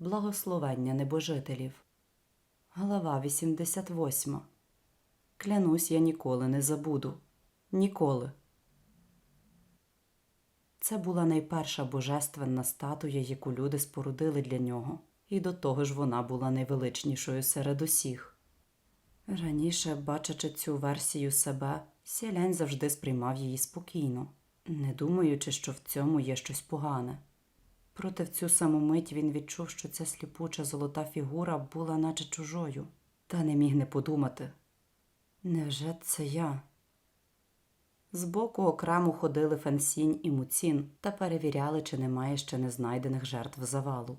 Благословення небожителів. Глава 88. Клянусь, я ніколи не забуду. Ніколи. Це була найперша божественна статуя, яку люди спорудили для нього, і до того ж вона була найвеличнішою серед усіх. Раніше, бачачи цю версію себе, сілянь завжди сприймав її спокійно, не думаючи, що в цьому є щось погане. Проте в цю саму мить він відчув, що ця сліпуча золота фігура була наче чужою, та не міг не подумати. Невже це я? Збоку окремо ходили Фансінь і Муцін та перевіряли, чи немає ще незнайдених жертв завалу.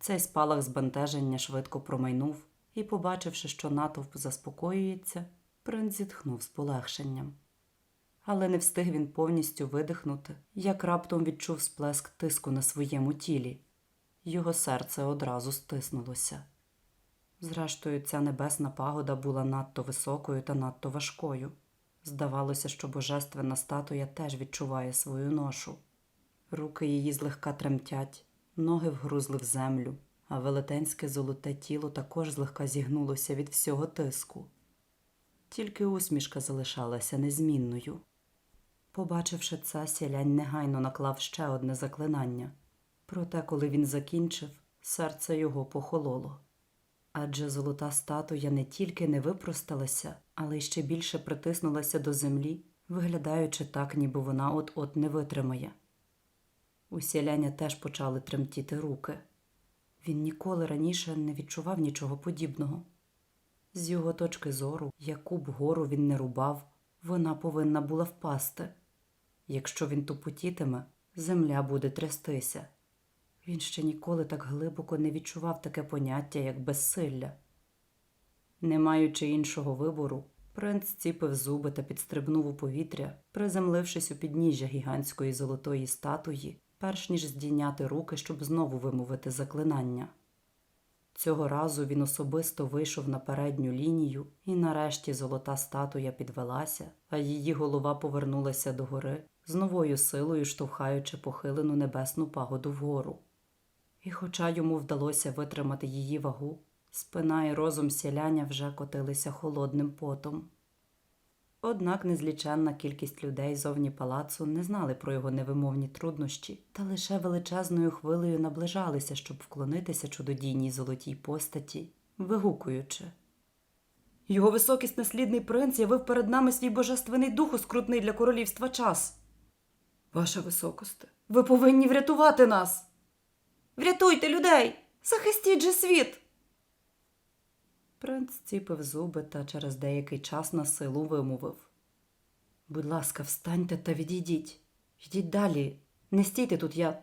Цей спалах збентеження швидко промайнув, і, побачивши, що натовп заспокоюється, принц зітхнув з полегшенням. Але не встиг він повністю видихнути, як раптом відчув сплеск тиску на своєму тілі. Його серце одразу стиснулося. Зрештою, ця небесна пагода була надто високою та надто важкою. Здавалося, що божественна статуя теж відчуває свою ношу. Руки її злегка тремтять, ноги вгрузли в землю, а велетенське золоте тіло також злегка зігнулося від всього тиску. Тільки усмішка залишалася незмінною. Побачивши це, сілянь негайно наклав ще одне заклинання. Проте, коли він закінчив, серце його похололо. Адже золота статуя не тільки не випросталася, але й ще більше притиснулася до землі, виглядаючи так, ніби вона от-от не витримає. У сіляня теж почали тремтіти руки. Він ніколи раніше не відчував нічого подібного. З його точки зору, яку б гору він не рубав, вона повинна була впасти. Якщо він тупотітиме, земля буде трястися. Він ще ніколи так глибоко не відчував таке поняття, як безсилля. Не маючи іншого вибору, принц ціпив зуби та підстрибнув у повітря, приземлившись у підніжжя гігантської золотої статуї, перш ніж здійняти руки, щоб знову вимовити заклинання. Цього разу він особисто вийшов на передню лінію, і нарешті золота статуя підвелася, а її голова повернулася догори, з новою силою штовхаючи похилену небесну пагоду вгору. І хоча йому вдалося витримати її вагу, спина і розум сіляня вже котилися холодним потом. Однак незліченна кількість людей зовні палацу не знали про його невимовні труднощі та лише величезною хвилею наближалися, щоб вклонитися чудодійній золотій постаті, вигукуючи. Його високість наслідний принц явив перед нами свій божественний дух оскрутний для королівства час. Ваша високосте, ви повинні врятувати нас. Врятуйте людей! Захистіть же світ! Принц ціпив зуби та через деякий час на силу вимовив. Будь ласка, встаньте та відійдіть. Йдіть далі, не стійте тут я.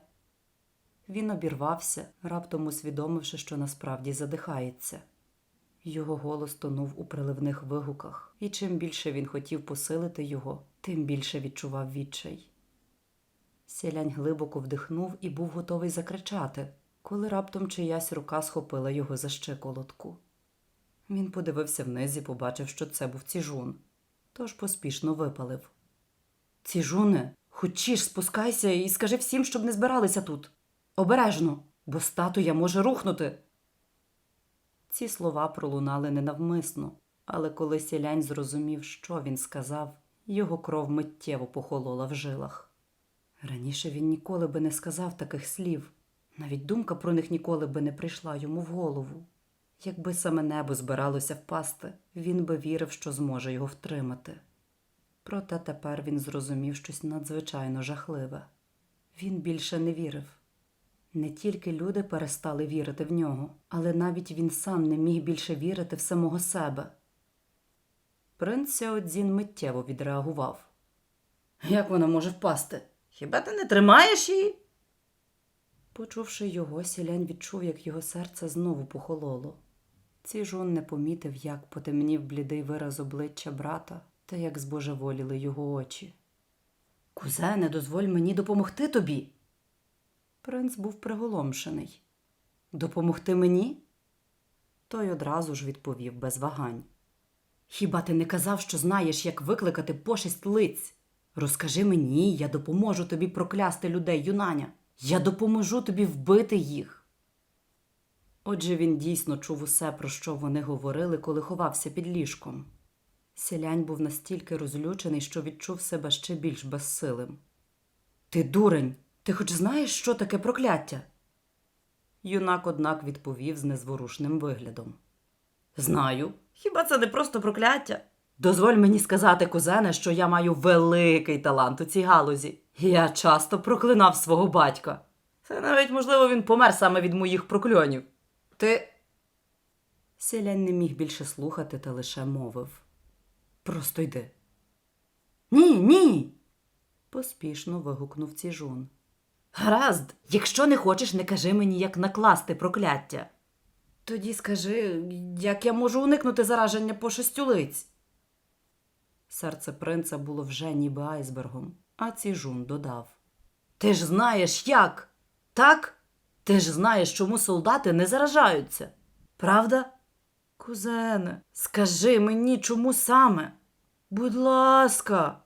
Він обірвався, раптом усвідомивши, що насправді задихається. Його голос тонув у приливних вигуках, і чим більше він хотів посилити його, тим більше відчував відчай. Сілянь глибоко вдихнув і був готовий закричати, коли раптом чиясь рука схопила його за щиколотку. Він подивився вниз і побачив, що це був ціжун, тож поспішно випалив. Ціжуне, хочеш, спускайся і скажи всім, щоб не збиралися тут. Обережно, бо статуя може рухнути. Ці слова пролунали ненавмисно, але коли сілянь зрозумів, що він сказав, його кров миттєво похолола в жилах. Раніше він ніколи би не сказав таких слів, навіть думка про них ніколи би не прийшла йому в голову. Якби саме небо збиралося впасти, він би вірив, що зможе його втримати. Проте тепер він зрозумів щось надзвичайно жахливе. Він більше не вірив. Не тільки люди перестали вірити в нього, але навіть він сам не міг більше вірити в самого себе. Принц Сяодзін миттєво відреагував. Як вона може впасти? Хіба ти не тримаєш її? Почувши його, сілянь відчув, як його серце знову похололо. Ціжун не помітив, як потемнів блідий вираз обличчя брата та як збожеволіли його очі. Кузене, дозволь мені допомогти тобі. Принц був приголомшений. Допомогти мені? Той одразу ж відповів без вагань. Хіба ти не казав, що знаєш, як викликати пошесть лиць? Розкажи мені, я допоможу тобі проклясти людей, юнаня. Я допоможу тобі вбити їх. Отже, він дійсно чув усе, про що вони говорили, коли ховався під ліжком. Селянь був настільки розлючений, що відчув себе ще більш безсилим. Ти дурень, ти хоч знаєш, що таке прокляття? Юнак, однак, відповів з незворушним виглядом. Знаю. Хіба це не просто прокляття? Дозволь мені сказати, кузене, що я маю великий талант у цій галузі. Я часто проклинав свого батька. Це навіть, можливо, він помер саме від моїх прокльонів. Ти. Селянь не міг більше слухати та лише мовив. Просто йди. Ні, ні. поспішно вигукнув ціжун. Гаразд, якщо не хочеш, не кажи мені, як накласти прокляття. Тоді скажи, як я можу уникнути зараження пошестюлиць. Серце принца було вже ніби айсбергом, а ціжун додав. Ти ж знаєш як? Так? Ти ж знаєш, чому солдати не заражаються. Правда? Кузене, скажи мені, чому саме? Будь ласка.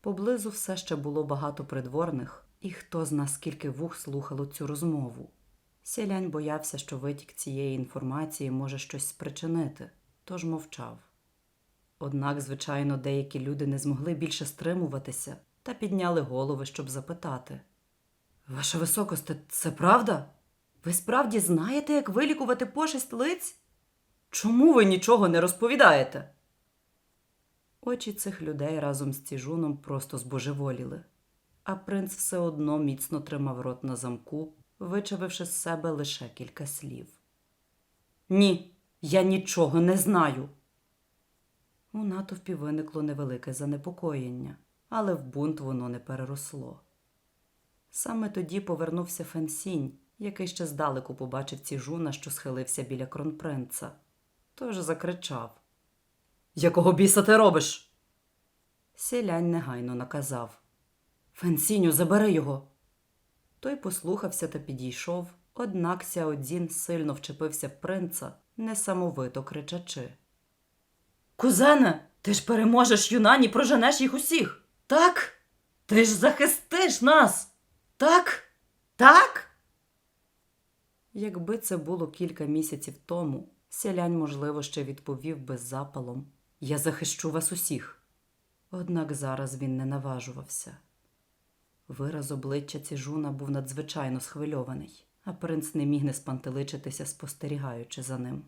Поблизу все ще було багато придворних, і хто зна скільки вух слухало цю розмову. Сілянь боявся, що витік цієї інформації може щось спричинити, тож мовчав. Однак, звичайно, деякі люди не змогли більше стримуватися та підняли голови, щоб запитати. Ваша високосте, це правда? Ви справді знаєте, як вилікувати пошесть лиць? Чому ви нічого не розповідаєте? Очі цих людей разом з ціжуном просто збожеволіли, а принц все одно міцно тримав рот на замку, вичавивши з себе лише кілька слів. Ні, я нічого не знаю. У натовпі виникло невелике занепокоєння, але в бунт воно не переросло. Саме тоді повернувся Фенсінь, який ще здалеку побачив ціжуна, що схилився біля кронпринца. Тож закричав Якого біса ти робиш? Сілянь негайно наказав Фенсіню, забери його. Той послухався та підійшов, однак Сяодзін сильно вчепився принца, несамовито кричачи. Кузене, ти ж переможеш юнані, проженеш їх усіх. Так? Ти ж захистиш нас. Так? Так? Якби це було кілька місяців тому, селянь, можливо, ще відповів би запалом Я захищу вас усіх. Однак зараз він не наважувався. Вираз обличчя ціжуна був надзвичайно схвильований, а принц не міг не спантеличитися, спостерігаючи за ним.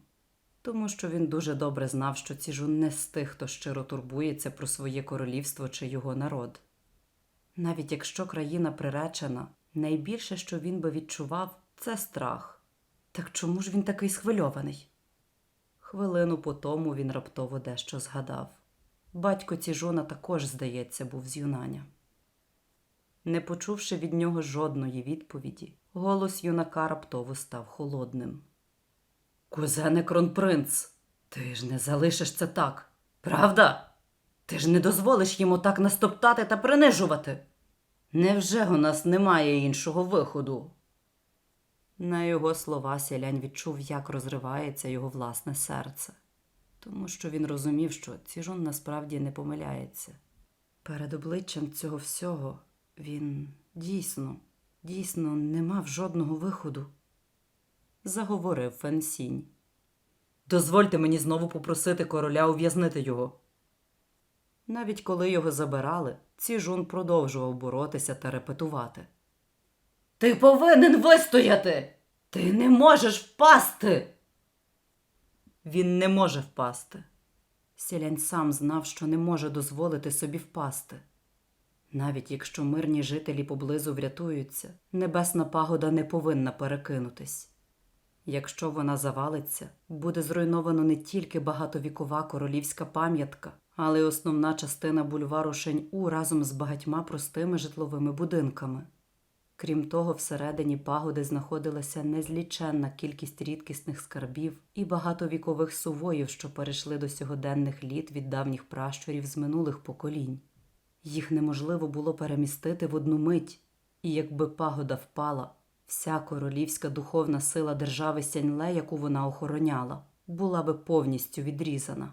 Тому що він дуже добре знав, що ціжун не з тих, хто щиро турбується про своє королівство чи його народ. Навіть якщо країна приречена, найбільше, що він би відчував, це страх. Так чому ж він такий схвильований? Хвилину по тому він раптово дещо згадав. Батько Ціжуна також, здається, був з юнання. Не почувши від нього жодної відповіді, голос юнака раптово став холодним. Кузене кронпринц, ти ж не залишиш це так, правда? Ти ж не дозволиш йому так настоптати та принижувати. Невже у нас немає іншого виходу? На його слова сілянь відчув, як розривається його власне серце, тому що він розумів, що ціжун насправді не помиляється. Перед обличчям цього всього він дійсно, дійсно не мав жодного виходу. Заговорив Фенсінь. Дозвольте мені знову попросити короля ув'язнити його. Навіть коли його забирали, Ціжун продовжував боротися та репетувати. Ти повинен вистояти! Ти не можеш впасти. Він не може впасти. Сілянь сам знав, що не може дозволити собі впасти. Навіть якщо мирні жителі поблизу врятуються, небесна пагода не повинна перекинутись. Якщо вона завалиться, буде зруйновано не тільки багатовікова королівська пам'ятка, але й основна частина бульвару Шень-У разом з багатьма простими житловими будинками. Крім того, всередині пагоди знаходилася незліченна кількість рідкісних скарбів і багатовікових сувоїв, що перейшли до сьогоденних літ від давніх пращурів з минулих поколінь. Їх неможливо було перемістити в одну мить, і якби пагода впала, вся королівська духовна сила держави Сяньле, яку вона охороняла, була би повністю відрізана.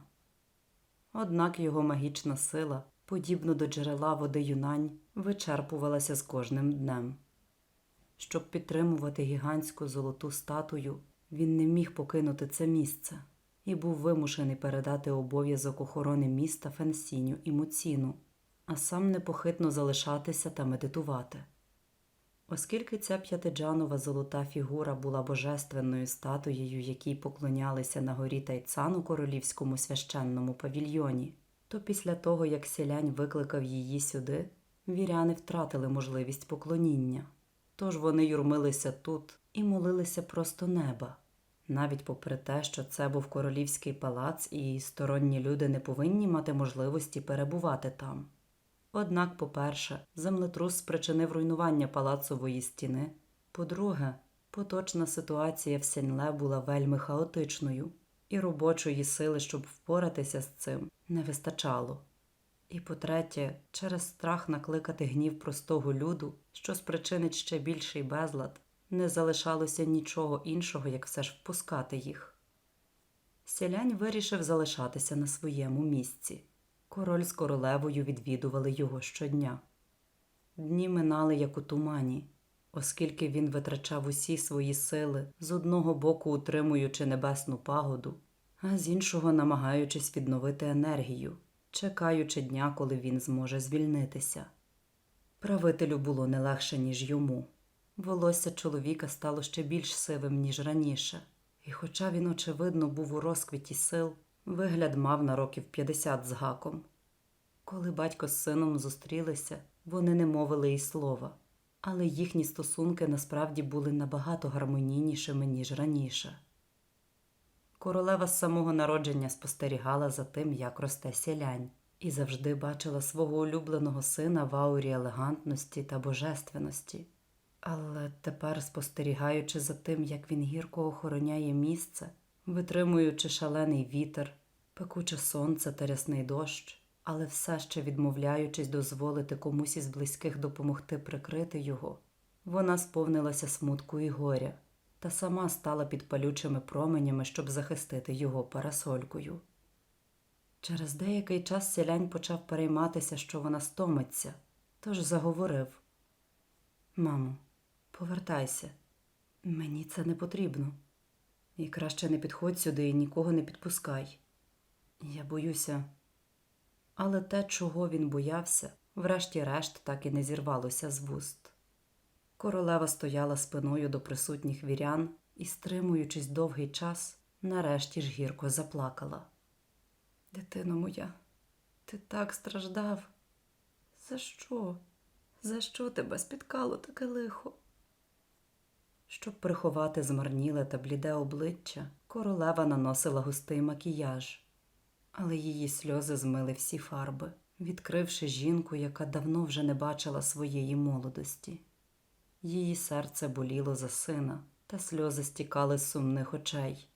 Однак його магічна сила, подібно до джерела води юнань, вичерпувалася з кожним днем. Щоб підтримувати гігантську золоту статую, він не міг покинути це місце і був вимушений передати обов'язок охорони міста Фенсіню і Муціну, а сам непохитно залишатися та медитувати. Оскільки ця п'ятиджанова золота фігура була божественною статуєю, якій поклонялися на горі Тайцан у королівському священному павільйоні, то після того, як сілянь викликав її сюди, віряни втратили можливість поклоніння. Тож вони юрмилися тут і молилися просто неба, навіть попри те, що це був королівський палац, і сторонні люди не повинні мати можливості перебувати там. Однак, по-перше, землетрус спричинив руйнування палацової стіни. По-друге, поточна ситуація в Сяньле була вельми хаотичною, і робочої сили, щоб впоратися з цим, не вистачало. І по-третє, через страх накликати гнів простого люду, що спричинить ще більший безлад, не залишалося нічого іншого, як все ж впускати їх. Селянь вирішив залишатися на своєму місці. Король з королевою відвідували його щодня. Дні минали як у тумані, оскільки він витрачав усі свої сили, з одного боку утримуючи небесну пагоду, а з іншого намагаючись відновити енергію, чекаючи дня, коли він зможе звільнитися. Правителю було не легше, ніж йому. Волосся чоловіка стало ще більш сивим, ніж раніше, і, хоча він, очевидно, був у розквіті сил, вигляд мав на років 50 з гаком. Коли батько з сином зустрілися, вони не мовили й слова, але їхні стосунки насправді були набагато гармонійнішими, ніж раніше. Королева з самого народження спостерігала за тим, як росте сілянь, і завжди бачила свого улюбленого сина в аурі елегантності та божественності. Але тепер, спостерігаючи за тим, як він гірко охороняє місце, витримуючи шалений вітер, пекуче сонце та рясний дощ, але все ще відмовляючись дозволити комусь із близьких допомогти прикрити його, вона сповнилася смутку і горя та сама стала під палючими променями, щоб захистити його парасолькою. Через деякий час селянь почав перейматися, що вона стомиться, тож заговорив Мамо, повертайся, мені це не потрібно. І краще не підходь сюди і нікого не підпускай. Я боюся. Але те, чого він боявся, врешті-решт так і не зірвалося з вуст. Королева стояла спиною до присутніх вірян і, стримуючись довгий час, нарешті ж гірко заплакала. Дитино моя, ти так страждав. За що? За що тебе спіткало таке лихо? Щоб приховати змарніле та бліде обличчя, королева наносила густий макіяж, але її сльози змили всі фарби, відкривши жінку, яка давно вже не бачила своєї молодості. Її серце боліло за сина, та сльози стікали з сумних очей.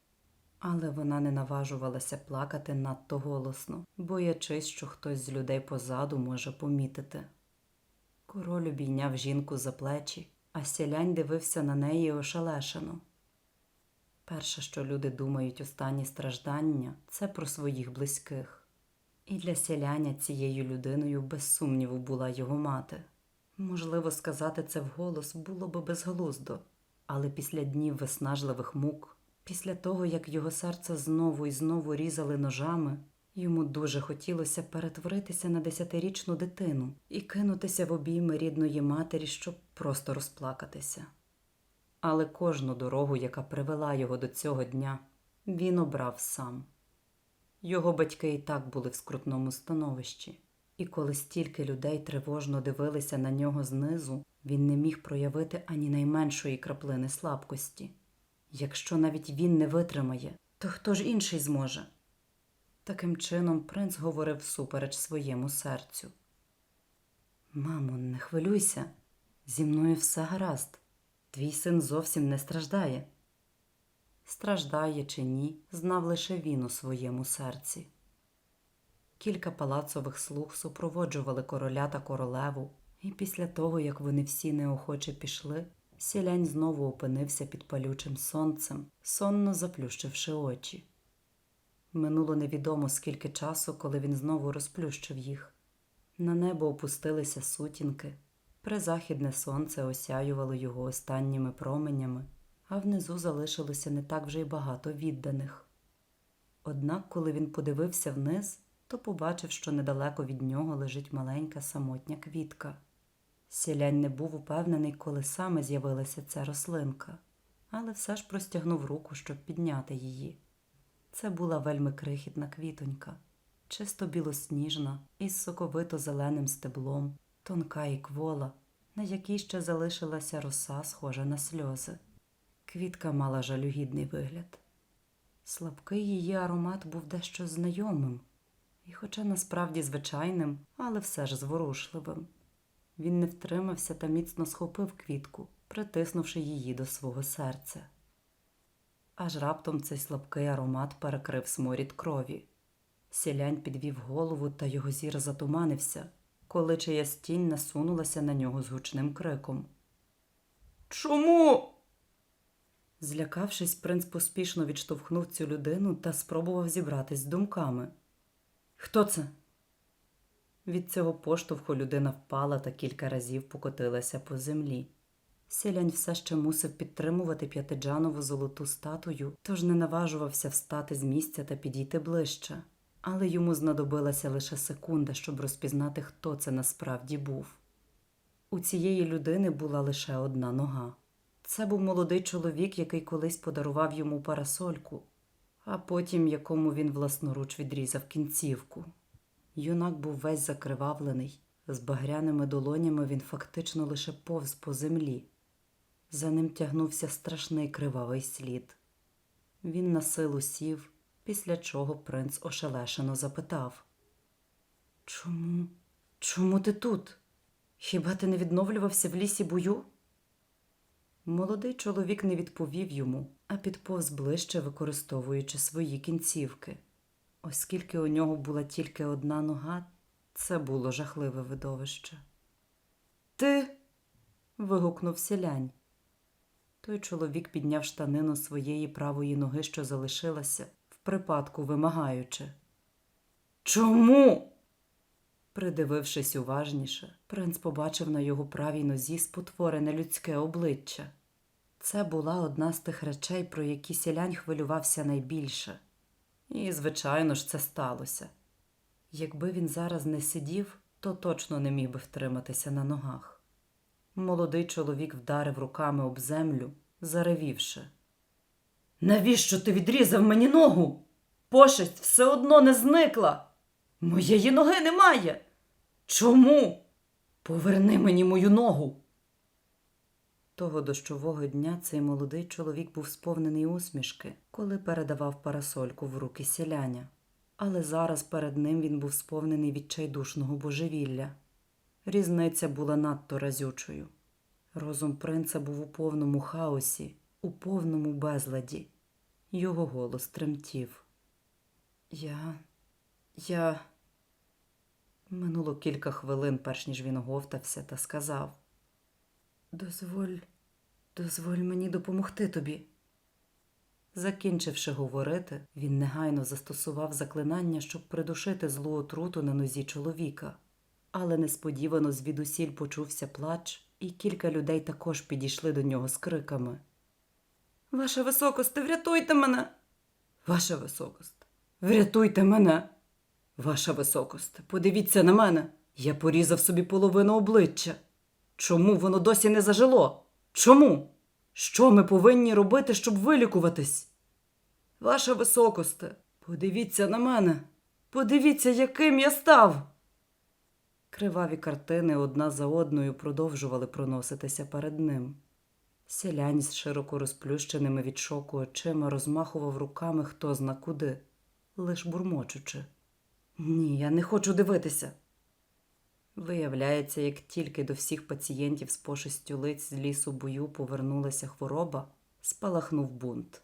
Але вона не наважувалася плакати надто голосно, боячись, що хтось з людей позаду може помітити. Король обійняв жінку за плечі, а сілянь дивився на неї ошелешено. Перше, що люди думають у стані страждання, це про своїх близьких. І для селяня цією людиною без сумніву була його мати. Можливо, сказати це вголос було би безглуздо, але після днів виснажливих мук, після того, як його серце знову і знову різали ножами, йому дуже хотілося перетворитися на десятирічну дитину і кинутися в обійми рідної матері, щоб просто розплакатися. Але кожну дорогу, яка привела його до цього дня, він обрав сам. Його батьки і так були в скрутному становищі. І коли стільки людей тривожно дивилися на нього знизу, він не міг проявити ані найменшої краплини слабкості. Якщо навіть він не витримає, то хто ж інший зможе? Таким чином принц говорив всупереч своєму серцю. Мамо, не хвилюйся, зі мною все гаразд. Твій син зовсім не страждає. Страждає чи ні, знав лише він у своєму серці. Кілька палацових слуг супроводжували короля та королеву, і після того, як вони всі неохоче пішли, сілянь знову опинився під палючим сонцем, сонно заплющивши очі. Минуло невідомо скільки часу, коли він знову розплющив їх. На небо опустилися сутінки, Призахідне сонце осяювало його останніми променями, а внизу залишилося не так вже й багато відданих. Однак, коли він подивився вниз, то побачив, що недалеко від нього лежить маленька самотня квітка. Сілянь не був упевнений, коли саме з'явилася ця рослинка, але все ж простягнув руку, щоб підняти її. Це була вельми крихітна квітонька, чисто білосніжна, із соковито зеленим стеблом, тонка і квола, на якій ще залишилася роса, схожа на сльози. Квітка мала жалюгідний вигляд. Слабкий її аромат був дещо знайомим, і, хоча насправді звичайним, але все ж зворушливим. Він не втримався та міцно схопив квітку, притиснувши її до свого серця. Аж раптом цей слабкий аромат перекрив сморід крові. Сілянь підвів голову, та його зір затуманився, коли чиясь тінь насунулася на нього з гучним криком. Чому? Злякавшись, принц поспішно відштовхнув цю людину та спробував зібратись з думками. Хто це? Від цього поштовху людина впала та кілька разів покотилася по землі. Сілянь все ще мусив підтримувати п'ятиджанову золоту статую, тож не наважувався встати з місця та підійти ближче. Але йому знадобилася лише секунда, щоб розпізнати, хто це насправді був. У цієї людини була лише одна нога. Це був молодий чоловік, який колись подарував йому парасольку, а потім якому він власноруч відрізав кінцівку. Юнак був весь закривавлений, з багряними долонями він фактично лише повз по землі. За ним тягнувся страшний кривавий слід. Він на силу сів, після чого принц ошелешено запитав Чому? Чому ти тут? Хіба ти не відновлювався в лісі бою? Молодий чоловік не відповів йому, а підповз ближче, використовуючи свої кінцівки. Оскільки у нього була тільки одна нога, це було жахливе видовище. Ти. вигукнув сілянь. Той чоловік підняв штанину своєї правої ноги, що залишилася, в припадку вимагаючи. Чому? Придивившись уважніше, принц побачив на його правій нозі спотворене людське обличчя. Це була одна з тих речей, про які сілянь хвилювався найбільше. І, звичайно ж, це сталося. Якби він зараз не сидів, то точно не міг би втриматися на ногах. Молодий чоловік вдарив руками об землю, заревівши. Навіщо ти відрізав мені ногу? Пошесть все одно не зникла. Моєї ноги немає. Чому? Поверни мені мою ногу. Того дощового дня цей молодий чоловік був сповнений усмішки, коли передавав парасольку в руки сіляня. Але зараз перед ним він був сповнений відчайдушного божевілля. Різниця була надто разючою. Розум принца був у повному хаосі, у повному безладі. Його голос тремтів. Я. Я. Минуло кілька хвилин, перш ніж він оговтався та сказав. Дозволь, дозволь мені допомогти тобі. Закінчивши говорити, він негайно застосував заклинання, щоб придушити злу отруту на нозі чоловіка. Але несподівано звідусіль почувся плач, і кілька людей також підійшли до нього з криками. Ваша високосте, врятуйте мене. Ваша високосте, врятуйте мене. Ваша високосте, подивіться на мене. Я порізав собі половину обличчя. Чому воно досі не зажило? Чому? Що ми повинні робити, щоб вилікуватись? Ваша високосте, подивіться на мене. Подивіться, яким я став. Криваві картини одна за одною продовжували проноситися перед ним. Селянь з широко розплющеними від шоку очима розмахував руками хто зна куди, лиш бурмочучи. Ні, я не хочу дивитися. Виявляється, як тільки до всіх пацієнтів з пошестю лиць з лісу бою повернулася хвороба, спалахнув бунт.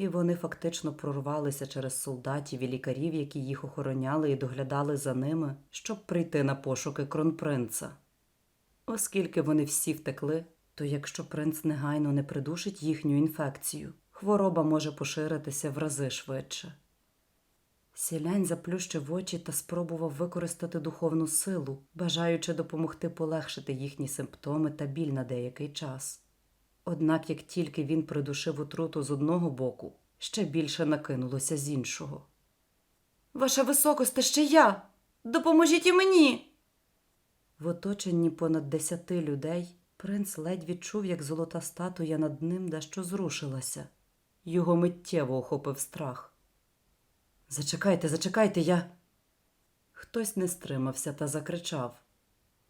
І вони фактично прорвалися через солдатів і лікарів, які їх охороняли і доглядали за ними, щоб прийти на пошуки кронпринца. Оскільки вони всі втекли, то якщо принц негайно не придушить їхню інфекцію, хвороба може поширитися в рази швидше. Сілянь заплющив очі та спробував використати духовну силу, бажаючи допомогти полегшити їхні симптоми та біль на деякий час. Однак, як тільки він придушив отруту з одного боку, ще більше накинулося з іншого. Ваша високосте, ще я. Допоможіть і мені. В оточенні понад десяти людей принц ледь відчув, як золота статуя над ним дещо зрушилася. Його миттєво охопив страх. Зачекайте, зачекайте, я. Хтось не стримався та закричав: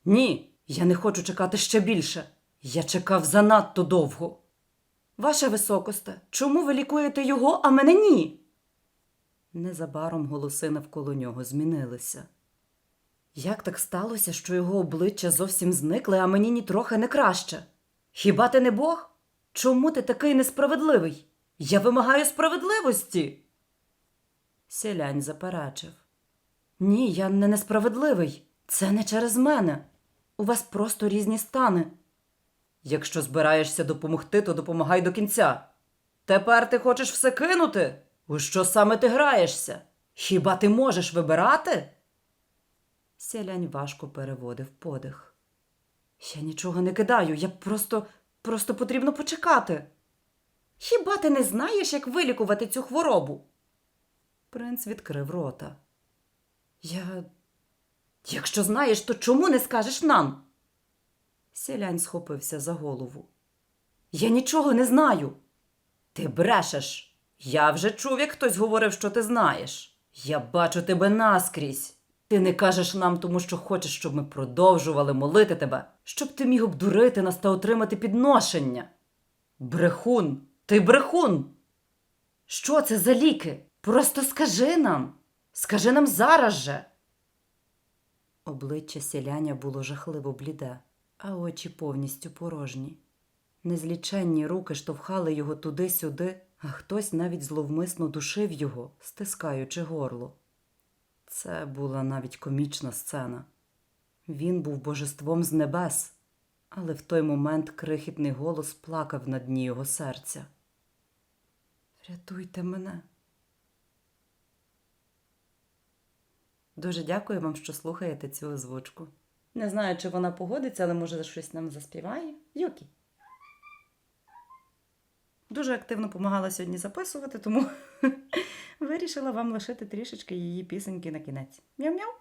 Ні, я не хочу чекати ще більше. Я чекав занадто довго. Ваше високосте, чому ви лікуєте його, а мене ні? Незабаром голоси навколо нього змінилися. Як так сталося, що його обличчя зовсім зникли, а мені нітрохи не краще? Хіба ти не Бог? Чому ти такий несправедливий? Я вимагаю справедливості. Сілянь заперечив. Ні, я не несправедливий. Це не через мене. У вас просто різні стани. Якщо збираєшся допомогти, то допомагай до кінця. Тепер ти хочеш все кинути? У що саме ти граєшся? Хіба ти можеш вибирати? Сілянь важко переводив подих. Я нічого не кидаю, я просто, просто потрібно почекати. Хіба ти не знаєш, як вилікувати цю хворобу? Принц відкрив рота. Я. Якщо знаєш, то чому не скажеш нам? Сілянь схопився за голову. Я нічого не знаю. Ти брешеш. Я вже чув, як хтось говорив, що ти знаєш. Я бачу тебе наскрізь. Ти не кажеш нам, тому що хочеш, щоб ми продовжували молити тебе, щоб ти міг обдурити нас та отримати підношення. Брехун, ти брехун. Що це за ліки? Просто скажи нам. Скажи нам зараз же. Обличчя сіляня було жахливо бліде, а очі повністю порожні. Незліченні руки штовхали його туди-сюди, а хтось навіть зловмисно душив його, стискаючи горло. Це була навіть комічна сцена. Він був божеством з небес, але в той момент крихітний голос плакав на дні його серця. Рятуйте мене. Дуже дякую вам, що слухаєте цю озвучку. Не знаю, чи вона погодиться, але може щось нам заспіває. Юкі. Дуже активно допомагала сьогодні записувати, тому вирішила вам лишити трішечки її пісеньки на кінець. Мяу-мяу!